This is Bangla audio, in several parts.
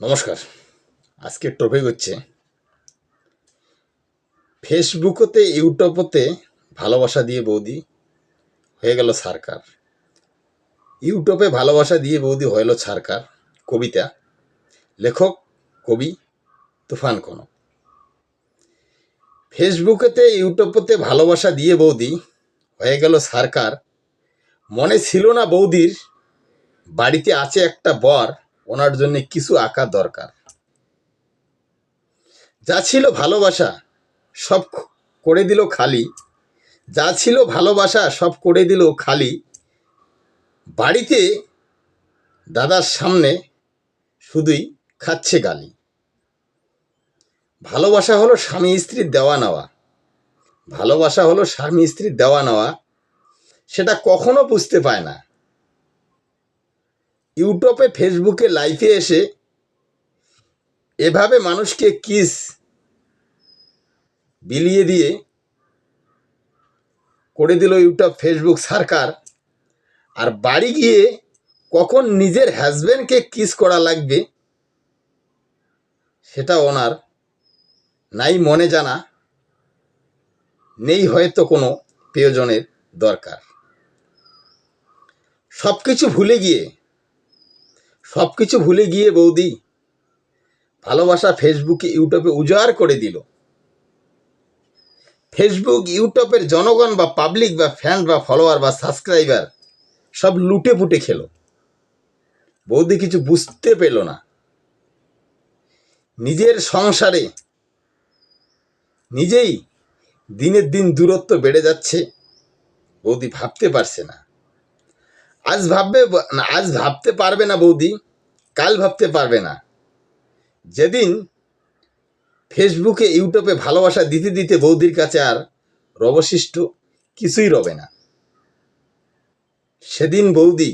নমস্কার। আজকের টপিক হচ্ছে ফেসবুকতে, ইউটিউবতে ভালোবাসা দিয়ে বৌদি হয়ে গেল সরকার। ইউটিউবে ভালোবাসা দিয়ে বৌদি হইল সরকার, কবিতা, লেখক, কবি, তুফান কোন ফেসবুকেতে, ইউটিউবতে ভালোবাসা দিয়ে বৌদি হয়ে গেল সরকার। মনে ছিল না বৌদির বাড়িতে আছে একটা বর ওনার জন্য কিছু আঁকা দরকার। যা ছিল ভালোবাসা, সব করে দিল খালি। যা ছিল ভালোবাসা, সব করে দিল খালি। বাড়িতে দাদার সামনে শুধুই খাচ্ছে গালি। ভালোবাসা হলো স্বামী স্ত্রীর দেওয়া নেওয়া। ভালোবাসা হলো স্বামী স্ত্রীর দেওয়া নেওয়া। সেটা কখনো বুঝতে পায় না। ইউটিউবে ফেসবুকে লাইভে এসে এভাবে মানুষকে কিস বিলিয়ে দিয়ে করে দিল ইউটিউব ফেসবুক সরকার। আর বাড়ি গিয়ে কখন নিজের হাজব্যান্ডকে কিস করা লাগবে, সেটা ওনার নাই মনে জানা, নেই হয়তো কোনো প্রয়োজনের দরকার। সব কিছু ভুলে গিয়ে সব কিছু ভুলে গিয়ে বৌদি। ভালোবাসা ফেসবুকে ইউটিউবে উজাড় করে দিল। ফেসবুক ইউটিউবের জনগণ বা পাবলিক বা ফ্যান বা ফলোয়ার বা সাবস্ক্রাইবার সব লুটে পুটে খেলো। বৌদি কিছু বুঝতে পেল না। নিজের সংসারে নিজেই দিনের দিন দূরত্ব বেড়ে যাচ্ছে। বৌদি ভাবতে পারছে না। আজ ভাববে না আজ ভাবতে পারবে না বৌদি, কাল ভাবতে পারবে না। যেদিন ফেসবুকে, ইউটিউবে ভালোবাসা দিতে দিতে বৌদির কাছে আর রবশিষ্ট কিছুই রবে না। সেদিন বৌদি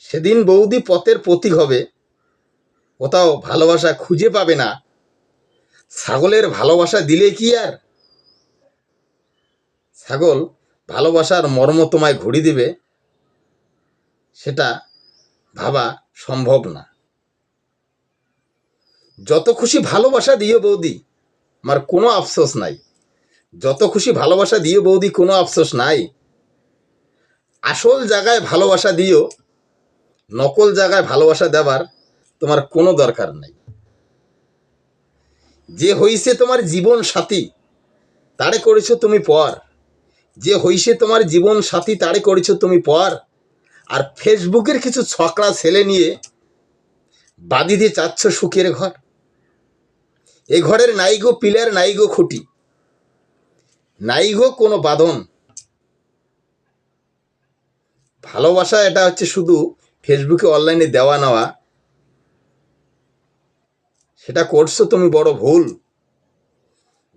সেদিন বৌদি পথের প্রতীক হবে, কোথাও ভালোবাসা খুঁজে পাবে না। ছাগলের ভালোবাসা দিলে কি আর? ছাগল ভালোবাসার মর্ম তোমায় ঘুরি দিবে সেটা ভাবা সম্ভব না। যত খুশি ভালোবাসা দিও বৌদি আমার কোনো আফসোস নাই। যত খুশি ভালোবাসা দিও বৌদি, কোনো আফসোস নাই। আসল জায়গায় ভালোবাসা দিও, নকল জায়গায় ভালোবাসা দেবার তোমার কোনো দরকার নাই। যে হইছে তোমার জীবন সাথী, তারে করেছ তুমি পর। যে হইছে তোমার জীবন সাথী, তারে করেছ তুমি পর। আর ফেসবুকের কিছু ছকড়া ছেলে নিয়ে বাদি দিয়ে চাচ্ছ সুখের ঘর। এ ঘরের নাইগো পিলার নাইগো খুঁটি নাইগো কোনো বাঁধন। ভালোবাসা এটা হচ্ছে শুধু ফেসবুকে অনলাইনে দেওয়া নেওয়া। সেটা করছ তুমি বড় ভুল।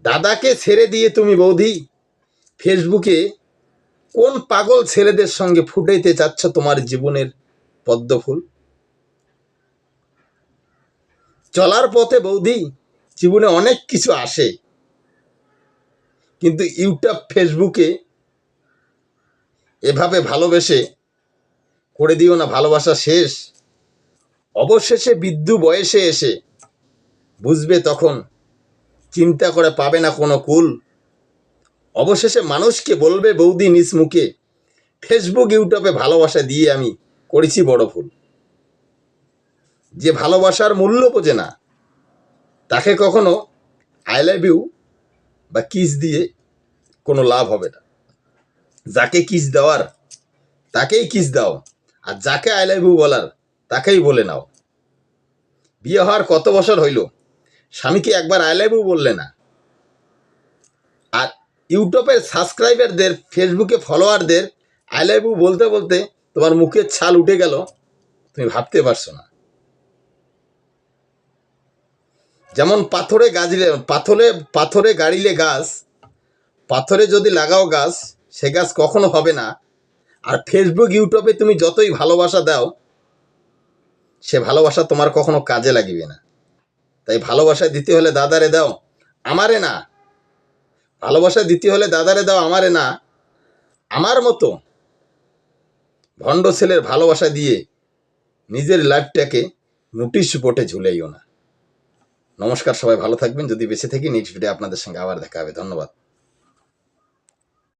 দাদাকে ছেড়ে দিয়ে তুমি বৌদি, ফেসবুকে কোন পাগল ছেলেদের সঙ্গে ফুটাইতে চাচ্ছ তোমার জীবনের পদ্মফুল? চলার পথে বৌদি, জীবনে অনেক কিছু আসে। কিন্তু ইউটিউব ফেসবুকে এভাবে ভালোবেসে করে দিও না, ভালোবাসা শেষ। অবশেষে বিদ্যু বয়সে এসে বুঝবে তখন চিন্তা করে পাবে না কোনো কুল। অবশেষে মানুষকে বলবে বৌদি নিজ মুখে। ফেসবুক ইউটিউবে ভালোবাসা দিয়ে আমি করেছি বড় ভুল। যে ভালোবাসার মূল্য বোঝে না, তাকে কখনো আই লাভ ইউ বা কিস দিয়ে কোনো লাভ হবে না। যাকে কিস দেওয়ার, তাকেই কিস দাও। আর যাকে আই লাভ ইউ বলার, তাকেই বলে নাও। বিয়ে হওয়ার কত বছর হইল? স্বামীকে একবার আই লাভ ইউ বললে না? ইউটিউবের সাবস্ক্রাইবারদের, ফেসবুকে ফলোয়ারদের আই বলতে বলতে তোমার মুখের ছাল উঠে গেল। তুমি ভাবতে পারছ না। যেমন পাথরে গাছলে পাথরে পাথরে গাড়িলে গাছ, পাথরে যদি লাগাও গাছ, সে গাছ কখনো হবে না। আর ফেসবুক, ইউটিউবে তুমি যতই ভালোবাসা দাও, সে ভালোবাসা তোমার কখনো কাজে লাগিবে না। তাই ভালোবাসা দিতে হলে দাদারে দাও, আমারে না ভালোবাসা দিতে হলে দাদারে দাও, আমারে না। আমার মতো ভণ্ড ছেলের ভালোবাসা দিয়ে নিজের লাইফটাকে নোটিশ বোর্ডে ঝুলেইও না। নমস্কার, সবাই ভালো থাকবেন। যদি বেঁচে থাকি নেক্সট ভিডিও আপনাদের সঙ্গে আবার দেখা হবে। ধন্যবাদ।